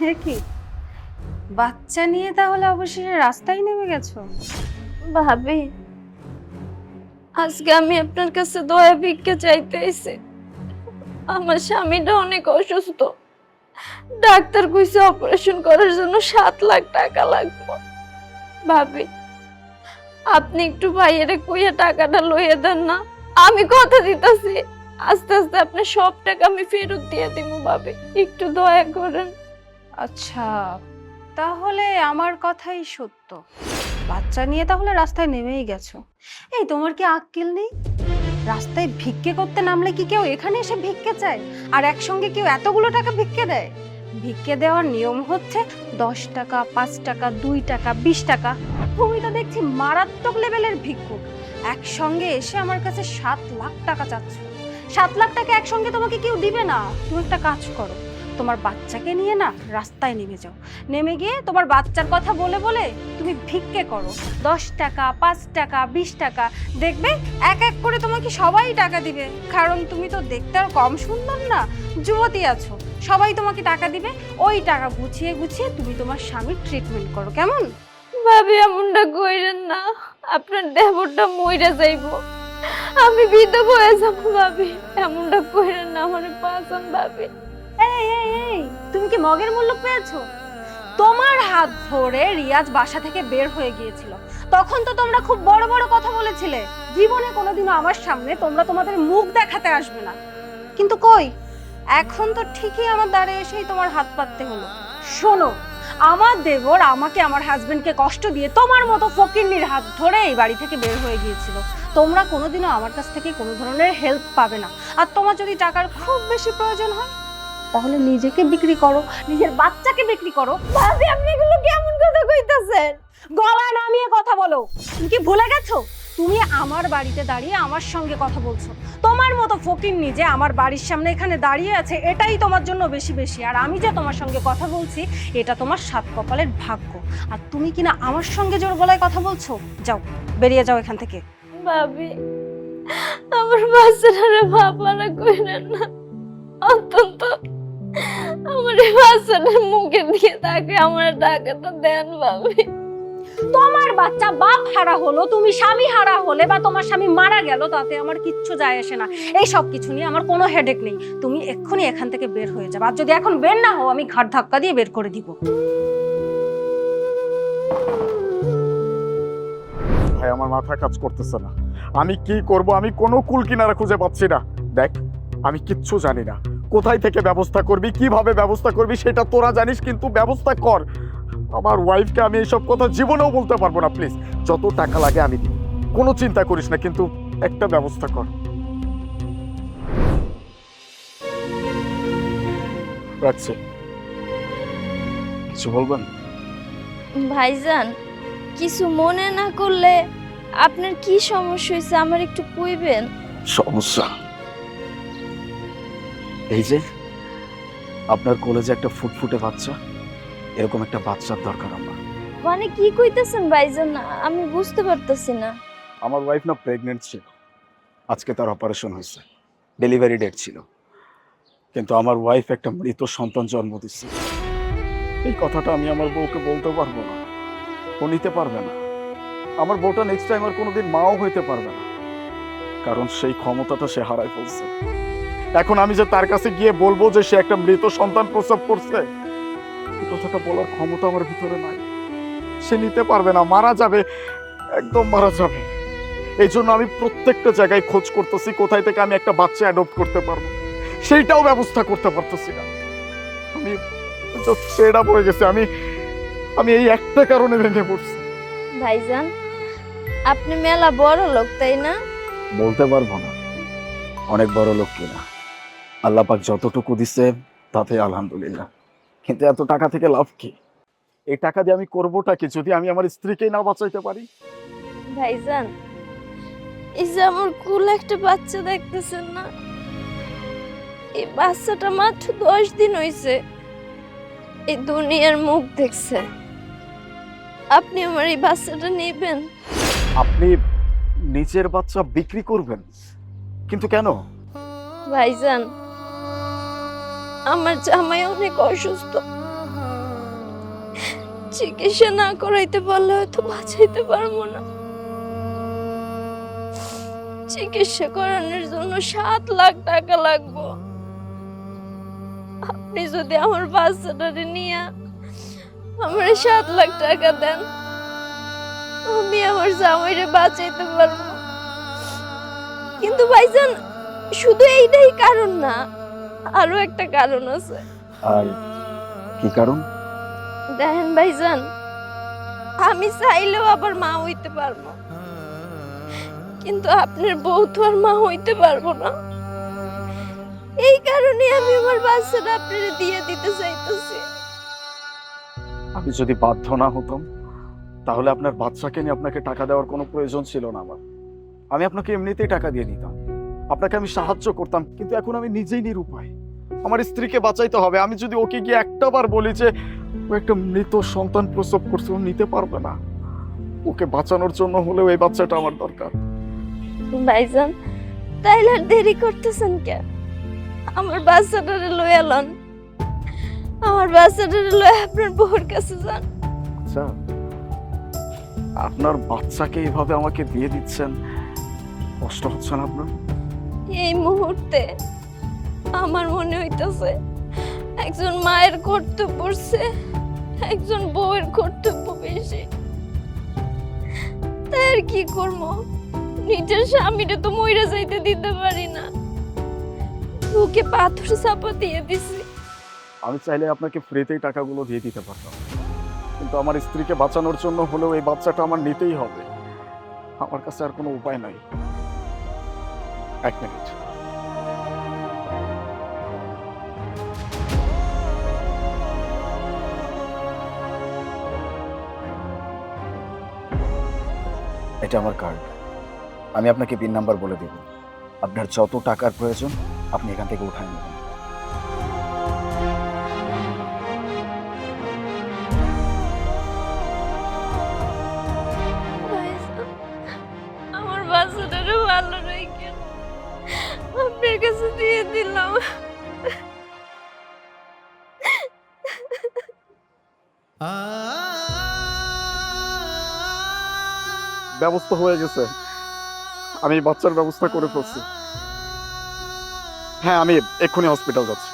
হে কি? বাচ্চা নিয়ে তাহলে অবশেষে রাস্তায় নেমে গেছো? ভাবি, আজকে আমি আপনার কাছে দয়া ভিক্ষা চাইতে এসে আমার স্বামীটা অনেক অসুস্থ। ডাক্তার কইছে অপারেশন করার জন্য সাত লাখ টাকা লাগবে। ভাবি, আপনি একটু ভাইয়েরে কইয়া টাকাটা লইয়ে দেন না। আমি কথা দিতেছি। আস্তে আস্তে আপনি সব টাকা আমি ফেরত দিয়ে দিব ভাবি। একটু দয়া করেন। আচ্ছা তাহলে আমার কথাই সত্য। বাচ্চা নিয়ে তাহলে রাস্তায় নেমেই গেছো। এই, তোমার কি আক্কেল নেই? রাস্তায় ভিক্ষে করতে নামলে কি কেউ এখানে এসে ভিক্ষে চায়? আর একসঙ্গে কেউ এতগুলো টাকা ভিক্ষে দেয়? ভিক্ষে দেওয়ার নিয়ম হচ্ছে দশ টাকা, পাঁচ টাকা, দুই টাকা, বিশ টাকা। তুমি তো দেখছি মারাত্মক লেভেলের ভিক্ষুক। একসঙ্গে এসে আমার কাছে সাত লাখ টাকা চাচ্ছ। সাত লাখ টাকা একসঙ্গে তোমাকে কেউ দিবে না। তুমি একটা কাজ করো। তোমার বাচ্চাকে নিয়ে না রাস্তায় নেমে যাও। নেমে গিয়ে তোমার বাচ্চার কথা বলে বলে তুমি ভিক্ষে করো। দশ টাকা, পাঁচ টাকা, বিশ টাকা, দেখবে এক এক করে তোমাকে সবাই টাকা দিবে। কারণ তুমি তো দেখতে আর কম সুন্দর না, যুবতী আছো। সবাই তোমাকে টাকা দিবে। ওই টাকা গুছিয়ে গুছিয়ে তুমি তোমার স্বামীর ট্রিটমেন্ট করো। কেমন? ভাবি, এমনটা কইরেন না। আপনার দেবরটা মইরা যাইব। আমি বিধবা হয়ে যাব ভাবি। এমনটা কইরেন না আমার পাসন ভাবি। এই এই এই, তুমি কি মগের মূল্য পেয়েছ? তোমার হাত ধরে রিয়াজ বাসা থেকে বের হয়ে গিয়েছিল। তখন তো তোমরা খুব বড় বড় কথা বলেছিলে। জীবনে কোনোদিনও আমার সামনে তোমরা তোমাদের মুখ দেখাতে আসবে না। কিন্তু কই? এখন তো ঠিকই আমার দ্বারে এসেই তোমার হাত পাততে হলো। শোনো, আমার দেবর আমাকে আমার হাজবেন্ডকে কষ্ট দিয়ে তোমার মতো ফকিন্নির হাত ধরে এই বাড়ি থেকে বের হয়ে গিয়েছিল। তোমরা কোনোদিনও আমার কাছ থেকে কোনো ধরনের হেল্প পাবে না। আর তোমার যদি টাকার খুব বেশি প্রয়োজন হয় তাহলে নিজেকে বিক্রি করো, নিজের বাচ্চাকে বিক্রি করো। ভাবি আপনি এগুলো কেমন কথা কইতাছেন? গলা নামিয়ে কথা বলো। তুমি কি ভুলে গেছো? তুমি আমার বাড়িতে দাঁড়িয়ে আমার সঙ্গে কথা বলছো। তোমার মতো ফকির নিজে আমার বাড়ির সামনে এখানে দাঁড়িয়ে আছে, এটাই তোমার জন্য বেশি বেশি। আর আমি যে তোমার সঙ্গে কথা বলছি, এটা তোমার সাত কপালের ভাগ্য। আর তুমি কিনা আমার সঙ্গে জোর গলায় কথা বলছো? যাও, বেরিয়ে যাও এখান থেকে। ভাবি, আমার বাচ্চাটারে ভাবনা কইরেন না। অত্যন্ত আমার এই বাচ্চাটার মুখের দিকে তাকে আমার টাকাটা দেন ভাবি। তোমার বাচ্চা বাপ হারা হলো তুমি স্বামী হারা হলে বা তোমার স্বামী মারা গেল তাতে আমার কিচ্ছু যায় আসে না। এই সব কিছু নিয়ে আমার কোনো হেডেক নেই। তুমি এক্ষুনি এখান থেকে বের হয়ে যাবে। আর যদি এখন বের না হও আমি ঘাট ধাক্কা দিয়ে বের করে দিব। ভাই আমার মাথা কাজ করতেছে না। আমি কি করব? আমি কোনো কুল কিনারা খুঁজে পাচ্ছি না। দেখ আমি কিচ্ছু জানি না। কোথায় থেকে ব্যবস্থা করবি কীভাবে ব্যবস্থা করবি সেটা তোরা জানিস কিন্তু ব্যবস্থা কর। আমার ওয়াইফকে আমি এইসব কথা জীবনেও বলতে পারব না প্লিজ যত টাকা লাগে আমি দিই। কোনো চিন্তা করিস না কিন্তু একটা ব্যবস্থা কর। রাখছি। কিছু বলবেন? ভাইজান কিছু মনে না করলে আপনার কি সমস্যা হয়েছে আমার একটু কইবেন? সমস্যা? এই যে আপনার কলেজে একটা ফুটফুটে বাচ্চা এরকম একটা বাচ্চার দরকার আমার। মানে কি কইতেছেন ভাইজান? আমি বুঝতে পারতেছি না। আমার ওয়াইফ না প্রেগনেন্ট ছিল। আজকে তার অপারেশন হয়েছে। ডেলিভারি ডেট ছিল। কিন্তু আমার ওয়াইফ একটা মৃত সন্তান জন্ম দিচ্ছে এই কথাটা আমি আমার বউকে বলতে পারব না। ও নিতে পারবে না। আমার বউটা নেক্সট টাইম আর কোনোদিন মাও হইতে পারবে না। কারণ সেই ক্ষমতাটা সে হারায় ফেলছে। এখন আমি যে তার কাছে গিয়ে বলব যে সে একটা মৃত সন্তান প্রসব করছে কথাটা বলার ক্ষমতা আমার ভিতরে নাই। সে নিতে পারবে না মারা যাবে একদম মারা যাবে। এই জন্য আমি প্রত্যেকটা জায়গায় খোঁজ করতেছি কোথায় থেকে আমি একটা বাচ্চা অ্যাডপ্ট করতে পারব। সেইটাও ব্যবস্থা করতে পারতেছি না। আমি সেটা পড়ে গেছে আমি আমি এই একটা কারণে ভেঙে পড়ছি। ভাইজান আপনি মেলা বড় লোক তাই না? বলতে পারব না। অনেক বড় লোক কিনা। আল্লাহ পাক যতটুকু দিছে তাতে আলহামদুলিল্লাহ। কিন্তু এত টাকা থেকে লাভ কি? এই টাকা দিয়ে আমি করবোটা কি যদি আমি আমার স্ত্রীকেই না বাঁচাইতে পারি? ভাইজান এই যে আমার কুল একটা বাচ্চা দেখতেছেন না? এই বাচ্চাটা মাত্র দশ দিন হয়েছে এই দুনিয়ার মুখ দেখছে। আপনি আমার এই বাচ্চাটা নেবেন? আপনি নিজের বাচ্চা বিক্রি করবেন। কিন্তু কেন? ভাইজান আমার জামাই অনেক অসুস্থ। চিকিৎসা না করাইতে পারলে হয়তো বাঁচাইতে পারব না। চিকিৎসা করানোর জন্য সাত লাখ টাকা লাগবো। আপনি যদি আমার বাচ্চাটারে নিয়ে আমার সাত লাখ টাকা দেন, আমি আমার জামাইরে বাঁচাইতে পারব। কিন্তু ভাইজান, শুধু এইটাই কারণ না। আরও একটা কারণ আছে। আর কি কারণ? দেখেন ভাইজান আমি চাইলেও আবার মা হইতে পারব কিন্তু আপনার বউ তো আর মা হইতে পারব না। এই কারণে আমি আমার বাচ্চাটা আপনার দিয়ে দিতে চাইতেছি। আমি যদি বাধ্য না হতাম তাহলে আপনার বাচ্চাকে নিয়ে আপনাকে টাকা দেওয়ার কোনো প্রয়োজন ছিল না আমার। আমি আপনাকে এমনিতেই টাকা দিয়ে দিতাম। আপনাকে আমি সাহায্য করতাম কিন্তু এখন আমি নিজেই নিরুপায়। আমার স্ত্রীকে বাঁচাইতে হবে। আমি যদি ওকে গিয়ে একটা বার বলি যে ও একটা মৃত সন্তান প্রসব করছে ও নিতে পারবে না। ওকে বাঁচানোর জন্য হলেও এই বাচ্চাটা আমার দরকার। ভাইজান তাইলে আর দেরি করতেছেন কেন আমার বাচ্চাটারে লয়ে লন। আমার বাচ্চাটারে লয়ে আপনার বউর কাছে যান। আচ্ছা আপনার বাচ্চাকে এইভাবে আমাকে দিয়ে দিচ্ছেন কষ্ট হচ্ছে না আপনার? এই মুহূর্তে আমার মনে হইতেছে, একজন মায়ের কর্তব্য পড়ছে একজন বউয়ের কর্তব্য বেশি। তাই আর কি করব? নিজের স্বামীরে তো মইরা যাইতে দিতে পারি না। বুকে পাথর চাপা দিয়ে দিছি। আমি চাইলে আপনাকে ফ্রিতেই টাকাগুলো দিয়ে দিতে পারতাম। কিন্তু আমার স্ত্রীকে বাঁচানোর জন্য হলেও এই বাচ্চাটা আমার নিতেই হবে। আমার কাছে আর কোনো উপায় নাই। এক মিনিট। এটা আমার কার্ড। আমি আপনাকে পিন নাম্বার বলে দেব। আপনার যত টাকার প্রয়োজন, আপনি এখান থেকে উঠায় নেবেন আমার বাচ্চাটারে ভালো দিয়ে দিলাম। ব্যবস্থা হয়ে গেছে। আমি বাচ্চার ব্যবস্থা করে ফেলছি। হ্যাঁ আমি এক্ষুনি হসপিটাল যাচ্ছি।